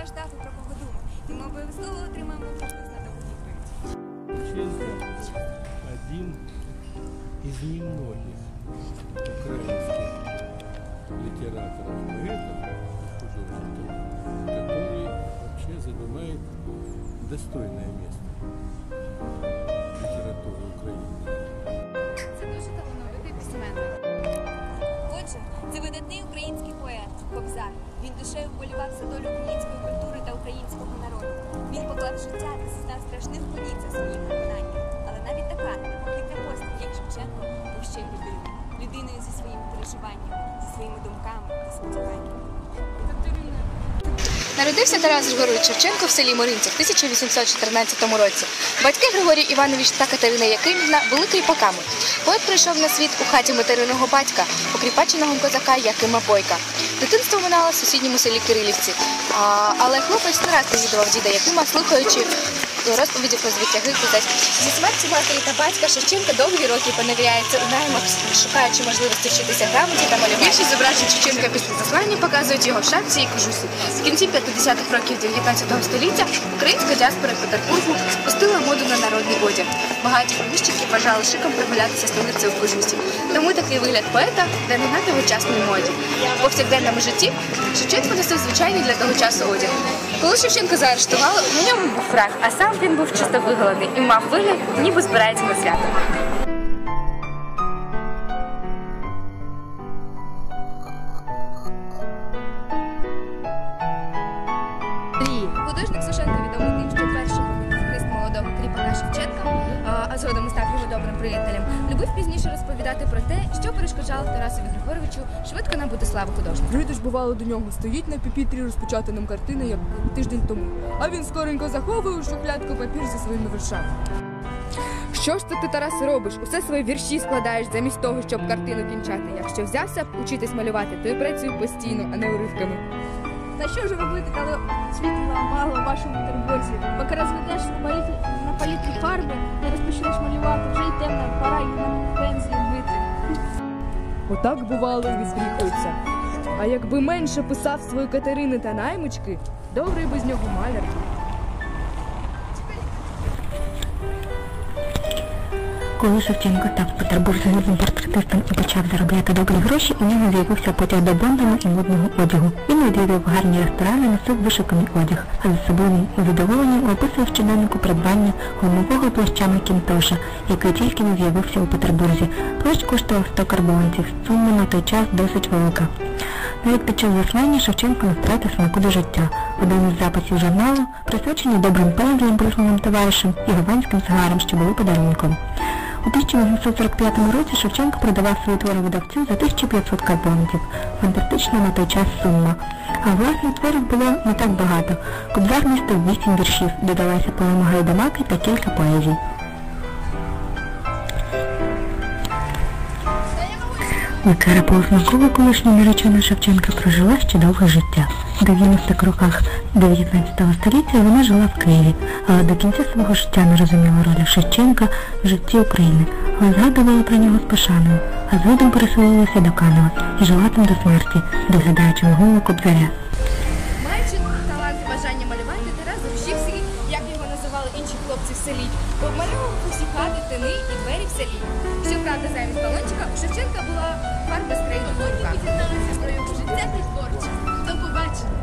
жив, чим страждав і про кого думав. І ми обов'язково отримаємо відповідь на таку відповідь. Чесно, один из немногих украинских литераторов, поэтов, художников, который вообще занимает достойное место в литературе Украины. Це дуже талановитий письменник. Отже, це видатний український поет, Кобзар. Він душею вболівав долю української культури та українського народу. Він поклав життя та зазнав страшних подій за своїм виконанням. Але навіть така непохитна постать, як Шевченко, був ще й людиною. Людиною зі своїми переживаннями, зі своїми думками та сподіваннями. Народився Тарас Григорович Шевченко в селі Моринці в 1814 році. Батьки Григорій Іванович та Катерина Якимівна були кріпаками. Поет прийшов на світ у хаті материного батька, покріпаченого козака Якима Бойка. Дитинство минало в сусідньому селі Кирилівці. Але хлопець не раз навідував діда Якима, слухаючи розповіді про звитяги козацькі. Зі смерті матері та батька Шевченко довгі роки поневіряється у наймах, шукаючи можливості вчитися грамоті та малювати. Більшість зображень Шевченка після заслання показують його в шапці і кожусі. В кінці 50-х років 19 століття українська діаспора Петербургу спустила моду на народний одяг. Багаті поміщики вважали шиком прогулятися столицею в кожусі. Тому такий вигляд поета на тогочасній моді. В повсякденному житті Шевченко носив звичайний для того часу одяг. Коли Шевченка заарештували, на ньому був фрак, а сам він був чисто виголений і мав вигляд, ніби збирається на свято. Художник Сушенко відомий тим, що перший помітив хист молодого кріпака Шевченка, а згодом став його добрим приятелем. Любив пізніше розповідати про те, що перешкоджало Тарасові Григоровичу швидко набути славу художника. Люди ж бувало до нього стоїть на піпітрі розпечатаним нам картини як тиждень тому. А він скоренько заховує у шухлядку папір зі своїми віршами. Що ж це ти, Тарас, робиш? Усе свої вірші складаєш замість того, щоб картину кінчати. Якщо взявся б учитись малювати, то й працюй постійно, а не уривками. Та що ж робити, коли світла мало в вашому Петербурзі? Поки розведеш на палітрі, фарби, не розпочнеш малювати, вже й темна, пора і на пензлі бити. Отак бувало і відбріхується. А якби менше писав свої Катерини та наймички, добрий з нього маляр. Коли Шевченко в Петербурзі модним портретистом і почав заробляти добрі гроші, у нього з'явився потяг до бомбами і модного одягу. Він відвідав гарні ресторани, носив вишуканий одяг, а собою і задоволенням описував щоденнику придбання гумового плаща Макінтоша, який тільки не з'явився у Петербурзі. Плащ коштував 100 карбованців, сума на той час досить велика. Навіть під час заслання Шевченко не втратив смаку до життя. Один із записів журналу присвячений добрим пензлем, присланим товаришем і гаванським сигарам, що були подарунком. У 1845 році Шевченко продавав свої твори видавцю за 1500 карбонців. Фантастична на той час сума. А власне творів було не так багато. Кобзар містив 8 віршів, додалася поема Гайдамаки та кілька поезій. Микара Ползнакова, колишня наречена Шевченка, прожила ще довге життя. У 90-х роках 19 століття вона жила в Києві, але до кінця свого життя не розуміла ролі Шевченка в житті України, але згадувала про нього з пошаною, а згодом переселилася до Канева і жила там до смерті, доглядаючи могилу Кобзаря. Селі, обмальовував усі хати, тини і двері в селі. Щоправда, замість балончика у Шевченка була фарба з країни. Про його життя і творчість. До побачення!